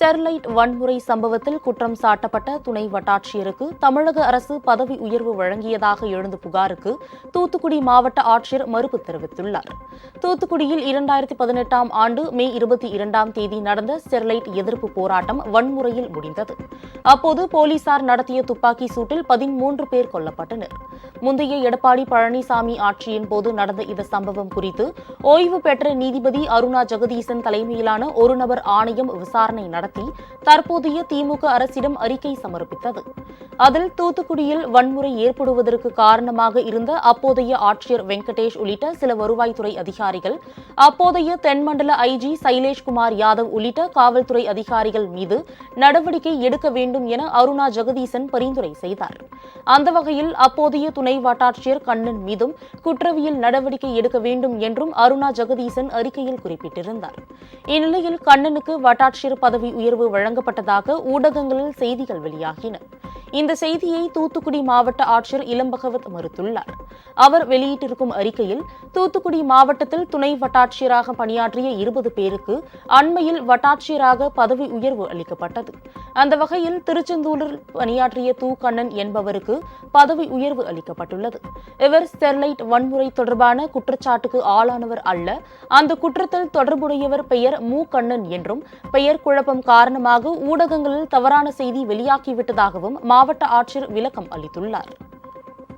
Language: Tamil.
ஸ்டெர்லைட் வன்முறை சம்பவத்தில் குற்றம் சாட்டப்பட்ட துணை வட்டாட்சியருக்கு தமிழக அரசு பதவி உயர்வு வழங்கியதாக எழுந்த புகாருக்கு தூத்துக்குடி மாவட்ட ஆட்சியர் மறுப்பு தெரிவித்துள்ளார். தூத்துக்குடியில் இரண்டாயிரத்தி பதினெட்டாம் ஆண்டு மே இருபத்தி இரண்டாம் தேதி நடந்த ஸ்டெர்லைட் எதிர்ப்பு போராட்டம் வன்முறையில் முடிந்தது. அப்போது போலீசார் நடத்திய துப்பாக்கி சூட்டில் பதிமூன்று பேர் கொல்லப்பட்டனர். முந்தைய எடப்பாடி பழனிசாமி ஆட்சியின் போது நடந்த இந்த சம்பவம் குறித்து ஓய்வு பெற்ற நீதிபதி அருணா ஜெகதீசன் தலைமையிலான ஒரு நபர் ஆணையம் விசாரணை நடத்தி தற்போதைய திமுக அரசிடம் அறிக்கை சமர்ப்பித்தது. அதில் தூத்துக்குடியில் வன்முறை ஏற்படுவதற்கு காரணமாக இருந்த அப்போதைய ஆட்சியர் வெங்கடேஷ் உள்ளிட்ட சில வருவாய்த்துறை அதிகாரிகள் அப்போதைய தென்மண்டல ஐஜி சைலேஷ்குமார் யாதவ் உள்ளிட்ட காவல்துறை அதிகாரிகள் மீது நடவடிக்கை எடுக்க வேண்டும் என அருணா ஜெகதீசன் பரிந்துரை செய்தார். அந்த வகையில் அப்போதைய துணை வட்டாட்சியர் கண்ணன் மீதும் குற்றவியல் நடவடிக்கை எடுக்க வேண்டும் என்றும் அருணா ஜெகதீசன் அறிக்கையில் குறிப்பிட்டிருந்தார். இந்நிலையில் கண்ணனுக்கு வட்டாட்சியர் பதவி உயர்வு வழங்கப்பட்டதாக ஊடகங்களில் செய்திகள் வெளியாகின. இந்த செய்தியை தூத்துக்குடி மாவட்ட ஆட்சியர் இளம்பகவத் மறுத்துள்ளார். அவர் வெளியிட்டிருக்கும் அறிக்கையில் தூத்துக்குடி மாவட்டத்தில் துணை வட்டாட்சியராக பணியாற்றிய இருபது பேருக்கு அண்மையில் வட்டாட்சியராக பதவி உயர்வு அளிக்கப்பட்டது. அந்த வகையில் திருச்செந்தூரில் பணியாற்றிய தூ கண்ணன் என்பவருக்கு பதவி உயர்வு அளிக்கப்பட்டுள்ளது. இவர் ஸ்டெர்லைட் வன்முறை தொடர்பான குற்றச்சாட்டுக்கு ஆளானவர் அல்ல. அந்த குற்றத்தில் தொடர்புடையவர் பெயர் மு கண்ணன் என்றும் பெயர் குழப்பம் காரணமாக ஊடகங்களில் தவறான செய்தி வெளியாகிவிட்டதாகவும் மாவட்ட ஆட்சியர் விளக்கம் அளித்துள்ளார்.